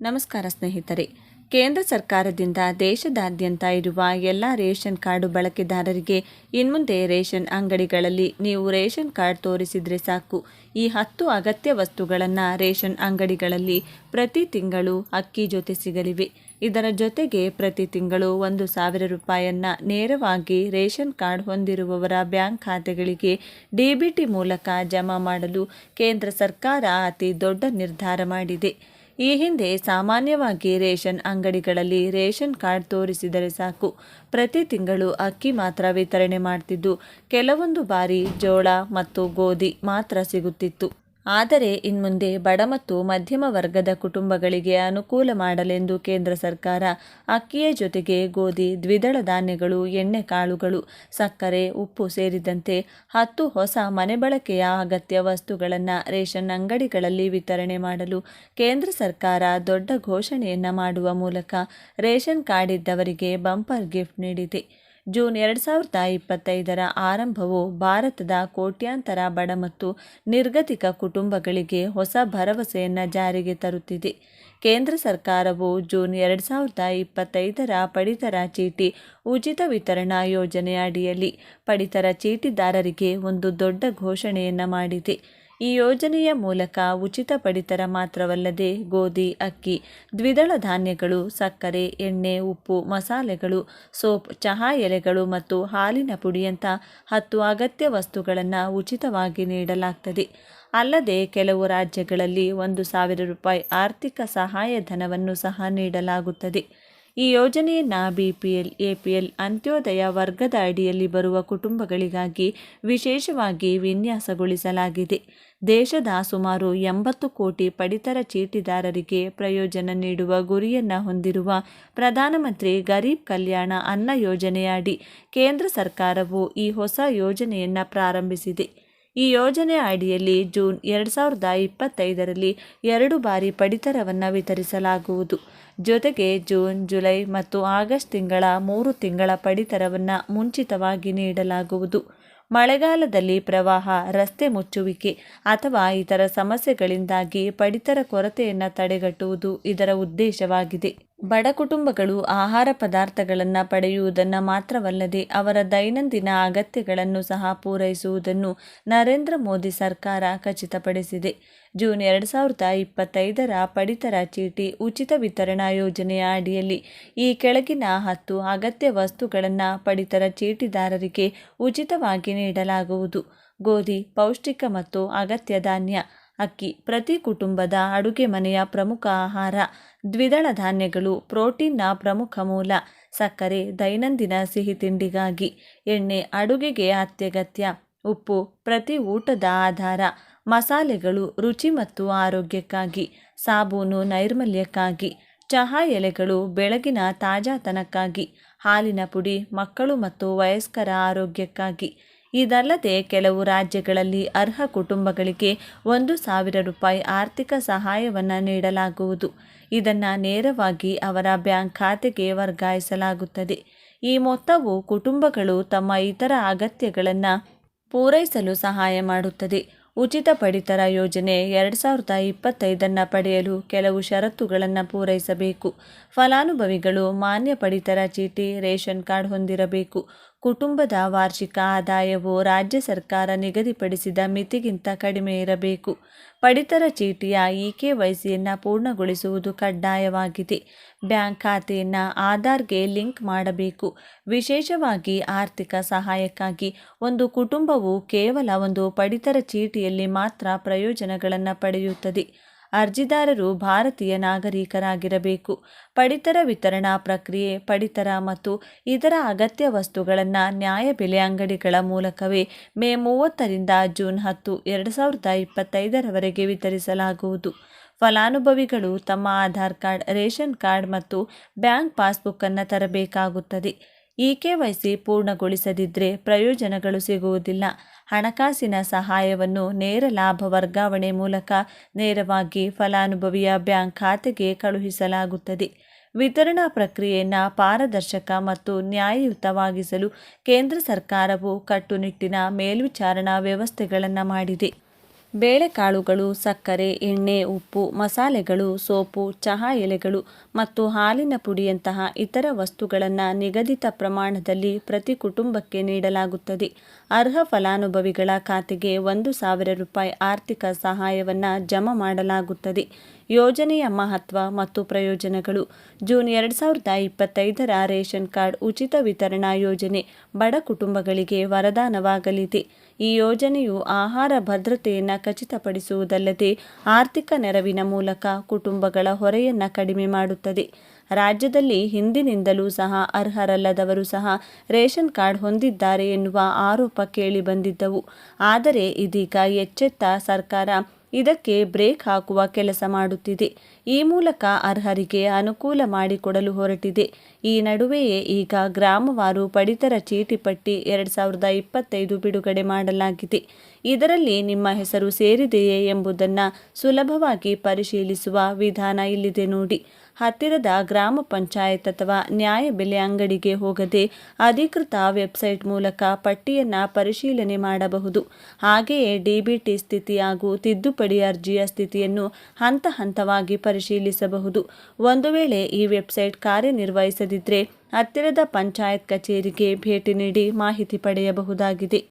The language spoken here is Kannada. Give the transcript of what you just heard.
ನಮಸ್ಕಾರ ಸ್ನೇಹಿತರೆ. ಕೇಂದ್ರ ಸರ್ಕಾರದಿಂದ ದೇಶದಾದ್ಯಂತ ಇರುವ ಎಲ್ಲ ರೇಷನ್ ಕಾರ್ಡು ಬಳಕೆದಾರರಿಗೆ ಇನ್ಮುಂದೆ ರೇಷನ್ ಅಂಗಡಿಗಳಲ್ಲಿ ನೀವು ರೇಷನ್ ಕಾರ್ಡ್ ತೋರಿಸಿದರೆ ಸಾಕು. ಈ ಹತ್ತು ಅಗತ್ಯ ವಸ್ತುಗಳನ್ನು ರೇಷನ್ ಅಂಗಡಿಗಳಲ್ಲಿ ಪ್ರತಿ ತಿಂಗಳು ಅಕ್ಕಿ ಜೊತೆ ಸಿಗಲಿವೆ. ಇದರ ಜೊತೆಗೆ ಪ್ರತಿ ತಿಂಗಳು ಒಂದು ಸಾವಿರ ರೂಪಾಯಿಯನ್ನ ನೇರವಾಗಿ ರೇಷನ್ ಕಾರ್ಡ್ ಹೊಂದಿರುವವರ ಬ್ಯಾಂಕ್ ಖಾತೆಗಳಿಗೆ ಡಿಬಿಟಿ ಮೂಲಕ ಜಮಾ ಮಾಡಲು ಕೇಂದ್ರ ಸರ್ಕಾರ ಅತಿ ದೊಡ್ಡ ನಿರ್ಧಾರ ಮಾಡಿದೆ. ಈ ಹಿಂದೆ ಸಾಮಾನ್ಯವಾಗಿ ರೇಷನ್ ಅಂಗಡಿಗಳಲ್ಲಿ ರೇಷನ್ ಕಾರ್ಡ್ ತೋರಿಸಿದರೆ ಸಾಕು. ಪ್ರತಿ ತಿಂಗಳು ಅಕ್ಕಿ ಮಾತ್ರ ವಿತರಣೆ ಮಾಡ್ತಿದ್ದು. ಕೆಲವೊಂದು ಬಾರಿ ಜೋಳ ಮತ್ತು ಗೋಧಿ ಮಾತ್ರ ಸಿಗುತ್ತಿತ್ತು. ಆದರೆ ಇನ್ಮುಂದೆ ಬಡ ಮತ್ತು ಮಧ್ಯಮ ವರ್ಗದ ಕುಟುಂಬಗಳಿಗೆ ಅನುಕೂಲ ಮಾಡಲೆಂದು ಕೇಂದ್ರ ಸರ್ಕಾರ ಅಕ್ಕಿಯ ಜೊತೆಗೆ ಗೋಧಿ, ದ್ವಿದಳ ಧಾನ್ಯಗಳು ಎಣ್ಣೆಕಾಳುಗಳು ಸಕ್ಕರೆ, ಉಪ್ಪು ಸೇರಿದಂತೆ ಹತ್ತು ಹೊಸ ಮನೆ ಬಳಕೆಯ ಅಗತ್ಯ ವಸ್ತುಗಳನ್ನು ರೇಷನ್ ಅಂಗಡಿಗಳಲ್ಲಿ ವಿತರಣೆ ಮಾಡಲು ಕೇಂದ್ರ ಸರ್ಕಾರ ದೊಡ್ಡ ಘೋಷಣೆಯನ್ನು ಮಾಡುವ ಮೂಲಕ ರೇಷನ್ ಕಾರ್ಡ್ ಇದ್ದವರಿಗೆ ಬಂಪರ್ ಗಿಫ್ಟ್ ನೀಡಿದೆ. ಜೂನ್ ಎರಡು ಸಾವಿರದ ಇಪ್ಪತ್ತೈದರ ಆರಂಭವು ಭಾರತದ ಕೋಟ್ಯಾಂತರ ಬಡ ಮತ್ತು ನಿರ್ಗತಿಕ ಕುಟುಂಬಗಳಿಗೆ ಹೊಸ ಭರವಸೆಯನ್ನು ಜಾರಿಗೆ ತರುತ್ತಿದೆ. ಕೇಂದ್ರ ಸರ್ಕಾರವು ಜೂನ್ ಎರಡು ಸಾವಿರದ ಇಪ್ಪತ್ತೈದರ ಪಡಿತರ ಚೀಟಿ ಉಚಿತ ವಿತರಣಾ ಯೋಜನೆಯ ಅಡಿಯಲ್ಲಿ ಪಡಿತರ ಚೀಟಿದಾರರಿಗೆ ಒಂದು ದೊಡ್ಡ ಘೋಷಣೆಯನ್ನು ಮಾಡಿದೆ. ಈ ಯೋಜನೆಯ ಮೂಲಕ ಉಚಿತ ಪಡಿತರ ಮಾತ್ರವಲ್ಲದೆ ಗೋಧಿ, ಅಕ್ಕಿ, ದ್ವಿದಳ ಧಾನ್ಯಗಳು, ಸಕ್ಕರೆ, ಎಣ್ಣೆ, ಉಪ್ಪು, ಮಸಾಲೆಗಳು, ಸೋಪ್, ಚಹಾ ಎಲೆಗಳು ಮತ್ತು ಹಾಲಿನ ಪುಡಿಯಂಥ ಹತ್ತು ಅಗತ್ಯ ವಸ್ತುಗಳನ್ನು ಉಚಿತವಾಗಿ ನೀಡಲಾಗ್ತದೆ. ಅಲ್ಲದೆ ಕೆಲವು ರಾಜ್ಯಗಳಲ್ಲಿ ಒಂದು ಸಾವಿರ ರೂಪಾಯಿ ಆರ್ಥಿಕ ಸಹಾಯಧನವನ್ನು ಸಹ ನೀಡಲಾಗುತ್ತದೆ. ಈ ಯೋಜನೆಯನ್ನು B P L A Antyodaya ವರ್ಗದ ಅಡಿಯಲ್ಲಿ ಬರುವ ಕುಟುಂಬಗಳಿಗಾಗಿ ವಿಶೇಷವಾಗಿ ವಿನ್ಯಾಸಗೊಳಿಸಲಾಗಿದೆ. ದೇಶದ ಸುಮಾರು ಎಂಬತ್ತು ಕೋಟಿ ಪಡಿತರ ಚೀಟಿದಾರರಿಗೆ ಪ್ರಯೋಜನ ನೀಡುವ ಗುರಿಯನ್ನು ಹೊಂದಿರುವ ಪ್ರಧಾನಮಂತ್ರಿ ಗರೀಬ್ ಕಲ್ಯಾಣ ಅನ್ನ ಯೋಜನೆಯಡಿ ಕೇಂದ್ರ ಸರ್ಕಾರವು ಈ ಹೊಸ ಯೋಜನೆಯನ್ನು ಪ್ರಾರಂಭಿಸಿದೆ. ಈ ಯೋಜನೆ ಅಡಿಯಲ್ಲಿ ಜೂನ್ ಎರಡು ಸಾವಿರದ ಇಪ್ಪತ್ತೈದರಲ್ಲಿ ಎರಡು ಬಾರಿ ಪಡಿತರವನ್ನು ವಿತರಿಸಲಾಗುವುದು. ಜೊತೆಗೆ ಜೂನ್, ಜುಲೈ ಮತ್ತು ಆಗಸ್ಟ್ ತಿಂಗಳ ಮೂರು ತಿಂಗಳ ಪಡಿತರವನ್ನು ಮುಂಚಿತವಾಗಿ ನೀಡಲಾಗುವುದು. ಮಳೆಗಾಲದಲ್ಲಿ ಪ್ರವಾಹ, ರಸ್ತೆ ಮುಚ್ಚುವಿಕೆ ಅಥವಾ ಇತರ ಸಮಸ್ಯೆಗಳಿಂದಾಗಿ ಪಡಿತರ ಕೊರತೆಯನ್ನು ತಡೆಗಟ್ಟುವುದು ಇದರ ಉದ್ದೇಶವಾಗಿದೆ. ಬಡ ಕುಟುಂಬಗಳು ಆಹಾರ ಪದಾರ್ಥಗಳನ್ನು ಪಡೆಯುವುದನ್ನು ಮಾತ್ರವಲ್ಲದೆ ಅವರ ದೈನಂದಿನ ಅಗತ್ಯಗಳನ್ನು ಸಹ ಪೂರೈಸುವುದನ್ನು ನರೇಂದ್ರ ಮೋದಿ ಸರ್ಕಾರ ಖಚಿತಪಡಿಸಿದೆ. ಜೂನ್ ಎರಡು ಸಾವಿರದ ಇಪ್ಪತ್ತೈದರ ಪಡಿತರ ಚೀಟಿ ಉಚಿತ ವಿತರಣಾ ಯೋಜನೆಯ ಅಡಿಯಲ್ಲಿ ಈ ಕೆಳಗಿನ ಹತ್ತು ಅಗತ್ಯ ವಸ್ತುಗಳನ್ನು ಪಡಿತರ ಚೀಟಿದಾರರಿಗೆ ಉಚಿತವಾಗಿ ನೀಡಲಾಗುವುದು. ಗೋಧಿ, ಪೌಷ್ಟಿಕ ಮತ್ತು ಅಗತ್ಯ ಧಾನ್ಯ ಅಕ್ಕಿ, ಪ್ರತಿ ಕುಟುಂಬದ ಅಡುಗೆ ಮನೆಯ ಪ್ರಮುಖ ಆಹಾರ, ದ್ವಿದಳ ಧಾನ್ಯಗಳು, ಪ್ರೋಟೀನ್ನ ಪ್ರಮುಖ ಮೂಲ, ಸಕ್ಕರೆ, ದೈನಂದಿನ ಸಿಹಿ ತಿಂಡಿಗಾಗಿ, ಎಣ್ಣೆ, ಅಡುಗೆಗೆ ಅತ್ಯಗತ್ಯ, ಉಪ್ಪು, ಪ್ರತಿ ಊಟದ ಆಧಾರ, ಮಸಾಲೆಗಳು ರುಚಿ ಮತ್ತು ಆರೋಗ್ಯಕ್ಕಾಗಿ, ಸಾಬೂನು ನೈರ್ಮಲ್ಯಕ್ಕಾಗಿ, ಚಹಾ ಎಲೆಗಳು ಬೆಳಗಿನ ತಾಜಾತನಕ್ಕಾಗಿ, ಹಾಲಿನ ಪುಡಿ ಮಕ್ಕಳು ಮತ್ತು ವಯಸ್ಕರ ಆರೋಗ್ಯಕ್ಕಾಗಿ ಇದಲ್ಲದೆ ಕೆಲವು ರಾಜ್ಯಗಳಲ್ಲಿ ಅರ್ಹ ಕುಟುಂಬಗಳಿಗೆ ಒಂದು ಸಾವಿರ ರೂಪಾಯಿ ಆರ್ಥಿಕ ಸಹಾಯವನ್ನು ನೀಡಲಾಗುವುದು. ಇದನ್ನು ನೇರವಾಗಿ ಅವರ ಬ್ಯಾಂಕ್ ಖಾತೆಗೆ ವರ್ಗಾಯಿಸಲಾಗುತ್ತದೆ. ಈ ಮೊತ್ತವು ಕುಟುಂಬಗಳು ತಮ್ಮ ಇತರ ಅಗತ್ಯಗಳನ್ನು ಪೂರೈಸಲು ಸಹಾಯ ಮಾಡುತ್ತದೆ. ಉಚಿತ ಪಡಿತರ ಯೋಜನೆ ಎರಡು ಸಾವಿರದ ಇಪ್ಪತ್ತೈದನ್ನು ಪಡೆಯಲು ಕೆಲವು ಷರತ್ತುಗಳನ್ನು ಪೂರೈಸಬೇಕು. ಫಲಾನುಭವಿಗಳು ಮಾನ್ಯ ಪಡಿತರ ಚೀಟಿ, ರೇಷನ್ ಕಾರ್ಡ್ ಹೊಂದಿರಬೇಕು. ಕುಟುಂಬದ ವಾರ್ಷಿಕ ಆದಾಯವು ರಾಜ್ಯ ಸರ್ಕಾರ ನಿಗದಿಪಡಿಸಿದ ಮಿತಿಗಿಂತ ಕಡಿಮೆ ಇರಬೇಕು. ಪಡಿತರ ಚೀಟಿಯ ಇ ಕೆ ವೈಸಿಯನ್ನು ಪೂರ್ಣಗೊಳಿಸುವುದು ಕಡ್ಡಾಯವಾಗಿದೆ. ಬ್ಯಾಂಕ್ ಖಾತೆಯನ್ನು ಆಧಾರ್ಗೆ ಲಿಂಕ್ ಮಾಡಬೇಕು. ವಿಶೇಷವಾಗಿ ಆರ್ಥಿಕ ಸಹಾಯಕ್ಕಾಗಿ ಒಂದು ಕುಟುಂಬವು ಕೇವಲ ಒಂದು ಪಡಿತರ ಚೀಟಿಯಲ್ಲಿ ಮಾತ್ರ ಪ್ರಯೋಜನಗಳನ್ನು ಪಡೆಯುತ್ತದೆ. ಅರ್ಜಿದಾರರು ಭಾರತೀಯ ನಾಗರಿಕರಾಗಿರಬೇಕು. ಪಡಿತರ ವಿತರಣಾ ಪ್ರಕ್ರಿಯೆ, ಪಡಿತರ ಮತ್ತು ಇತರ ಅಗತ್ಯ ವಸ್ತುಗಳನ್ನು ನ್ಯಾಯಬೆಲೆ ಅಂಗಡಿಗಳ ಮೂಲಕವೇ ಮೇ ಮೂವತ್ತರಿಂದ ಜೂನ್ ಹತ್ತು, ಎರಡು ಸಾವಿರದ ಇಪ್ಪತ್ತೈದರವರೆಗೆ ವಿತರಿಸಲಾಗುವುದು. ಫಲಾನುಭವಿಗಳು ತಮ್ಮ ಆಧಾರ್ ಕಾರ್ಡ್, ರೇಷನ್ ಕಾರ್ಡ್ ಮತ್ತು ಬ್ಯಾಂಕ್ ಪಾಸ್ಬುಕ್ಕನ್ನು ತರಬೇಕಾಗುತ್ತದೆ. ಇ ಕೆ ವೈ ಸಿ ಪೂರ್ಣಗೊಳಿಸದಿದ್ದರೆ ಪ್ರಯೋಜನಗಳು ಸಿಗುವುದಿಲ್ಲ. ಹಣಕಾಸಿನ ಸಹಾಯವನ್ನು ನೇರ ಲಾಭ ವರ್ಗಾವಣೆ ಮೂಲಕ ನೇರವಾಗಿ ಫಲಾನುಭವಿಯ ಬ್ಯಾಂಕ್ ಖಾತೆಗೆ ಕಳುಹಿಸಲಾಗುತ್ತದೆ. ವಿತರಣಾ ಪ್ರಕ್ರಿಯೆಯನ್ನು ಪಾರದರ್ಶಕ ಮತ್ತು ನ್ಯಾಯಯುತವಾಗಿಸಲು ಕೇಂದ್ರ ಸರ್ಕಾರವು ಕಟ್ಟುನಿಟ್ಟಿನ ಮೇಲ್ವಿಚಾರಣಾ ವ್ಯವಸ್ಥೆಗಳನ್ನು ಮಾಡಿದೆ. ಬೇಳೆಕಾಳುಗಳು, ಸಕ್ಕರೆ, ಎಣ್ಣೆ, ಉಪ್ಪು, ಮಸಾಲೆಗಳು, ಸೋಪು, ಚಹಾ ಎಲೆಗಳು ಮತ್ತು ಹಾಲಿನ ಪುಡಿಯಂತಹ ಇತರ ವಸ್ತುಗಳನ್ನು ನಿಗದಿತ ಪ್ರಮಾಣದಲ್ಲಿ ಪ್ರತಿ ಕುಟುಂಬಕ್ಕೆ ನೀಡಲಾಗುತ್ತದೆ. ಅರ್ಹ ಫಲಾನುಭವಿಗಳ ಖಾತೆಗೆ ಒಂದು ಸಾವಿರ ರೂಪಾಯಿ ಆರ್ಥಿಕ ಸಹಾಯವನ್ನು ಜಮಾ ಮಾಡಲಾಗುತ್ತದೆ. ಯೋಜನೆಯ ಮಹತ್ವ ಮತ್ತು ಪ್ರಯೋಜನಗಳು. ಜೂನ್ ಎರಡು ಸಾವಿರದ ಇಪ್ಪತ್ತೈದರ ರೇಷನ್ ಕಾರ್ಡ್ ಉಚಿತ ವಿತರಣಾ ಯೋಜನೆ ಬಡ ಕುಟುಂಬಗಳಿಗೆ ವರದಾನವಾಗಲಿದೆ. ಈ ಯೋಜನೆಯು ಆಹಾರ ಭದ್ರತೆಯನ್ನು ಖಚಿತಪಡಿಸುವುದಲ್ಲದೆ ಆರ್ಥಿಕ ನೆರವಿನ ಮೂಲಕ ಕುಟುಂಬಗಳ ಹೊರೆಯನ್ನು ಕಡಿಮೆ ಮಾಡುತ್ತದೆ. ರಾಜ್ಯದಲ್ಲಿ ಹಿಂದಿನಿಂದಲೂ ಸಹ ಅರ್ಹರಲ್ಲದವರು ಸಹ ರೇಷನ್ ಕಾರ್ಡ್ ಹೊಂದಿದ್ದಾರೆ ಎನ್ನುವ ಆರೋಪ ಕೇಳಿಬಂದಿದ್ದವು ಆದರೆ ಇದೀಗ ಎಚ್ಚೆತ್ತ ಸರ್ಕಾರ ಇದಕ್ಕೆ ಬ್ರೇಕ್ ಹಾಕುವ ಕೆಲಸ ಮಾಡುತ್ತಿದೆ. ಈ ಮೂಲಕ ಅರ್ಹರಿಗೆ ಅನುಕೂಲ ಮಾಡಿಕೊಡಲು ಹೊರಟಿದೆ. ಈ ನಡುವೆಯೇ ಈಗ ಗ್ರಾಮವಾರು ಪಡಿತರ ಚೀಟಿ ಪಟ್ಟಿ ಎರಡು ಸಾವಿರದ ಇಪ್ಪತ್ತೈದು ಬಿಡುಗಡೆ ಮಾಡಲಾಗಿದೆ. ಇದರಲ್ಲಿ ನಿಮ್ಮ ಹೆಸರು ಸೇರಿದೆಯೇ ಎಂಬುದನ್ನು ಸುಲಭವಾಗಿ ಪರಿಶೀಲಿಸುವ ವಿಧಾನ ಇಲ್ಲಿದೆ ನೋಡಿ. ಹತ್ತಿರದ ಗ್ರಾಮ ಪಂಚಾಯತ್ ಅಥವಾ ನ್ಯಾಯ ಬೆಲೆ ಅಂಗಡಿಗೆ ಹೋಗದೆ ಅಧಿಕೃತ ವೆಬ್ಸೈಟ್ ಮೂಲಕ ಪಟ್ಟಿಯನ್ನು ಪರಿಶೀಲನೆ ಮಾಡಬಹುದು. ಹಾಗೆಯೇ ಡಿಬಿಟಿ ಸ್ಥಿತಿ ಹಾಗೂ ತಿದ್ದುಪಡಿ ಅರ್ಜಿಯ ಸ್ಥಿತಿಯನ್ನು ಹಂತ ಹಂತವಾಗಿ ಪರಿಶೀಲಿಸಬಹುದು. ಒಂದು ವೇಳೆ ಈ ವೆಬ್ಸೈಟ್ ಕಾರ್ಯನಿರ್ವಹಿಸದಿದ್ದರೆ ಹತ್ತಿರದ ಪಂಚಾಯತ್ ಕಚೇರಿಗೆ ಭೇಟಿ ನೀಡಿ ಮಾಹಿತಿ ಪಡೆಯಬಹುದಾಗಿದೆ.